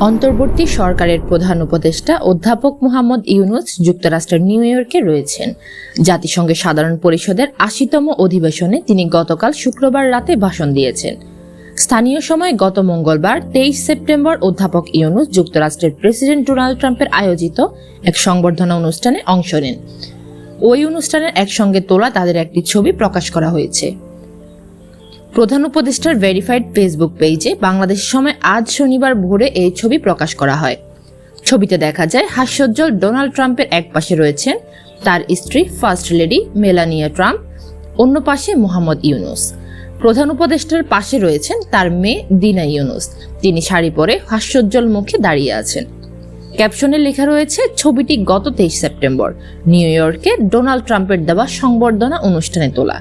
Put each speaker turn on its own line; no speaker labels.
অন্তর্বর্তী সরকারের প্রধান উপদেষ্টা অধ্যাপক মোহাম্মদ ইউনুস যুক্তরাষ্ট্রের নিউ ইয়র্কে রয়েছেন। জাতিসংঘের সাধারণ পরিষদের আশিতম অধিবেশনে তিনি গতকাল শুক্রবার রাতে ভাষণ দিয়েছেন। স্থানীয় সময় গত মঙ্গলবার তেইশ সেপ্টেম্বর অধ্যাপক ইউনুস যুক্তরাষ্ট্রের প্রেসিডেন্ট ডোনাল্ড ট্রাম্পের আয়োজিত এক সংবর্ধনা অনুষ্ঠানে অংশ নেন। ওই অনুষ্ঠানের একসঙ্গে তোলা তাদের একটি ছবি প্রকাশ করা হয়েছে। প্রধান উপদেষ্টার ভেরিফাইড ফেসবুক পেজে বাংলাদেশ সময় আজ শনিবার ভোরে এই ছবি প্রকাশ করা হয়। ছবিতে দেখা যায়, হাস্যোজ্জ্বল ডোনাল্ড ট্রাম্পের এক পাশে রয়েছেন তার স্ত্রী ফার্স্ট লেডি মেলানিয়া ট্রাম্প, অন্য পাশে মোহাম্মদ ইউনুস। প্রধান উপদেষ্টার পাশে রয়েছেন তার মেয়ে দিনা ইউনুস। তিনি শাড়ি পরে হাস্যোজ্জ্বল মুখে দাঁড়িয়ে আছেন। ক্যাপশনে লেখা রয়েছে, ছবিটি গত তেইশ সেপ্টেম্বর। নিউ ইয়র্কে ডোনাল্ড ট্রাম্পের দেওয়া সংবর্ধনা অনুষ্ঠানে তোলা।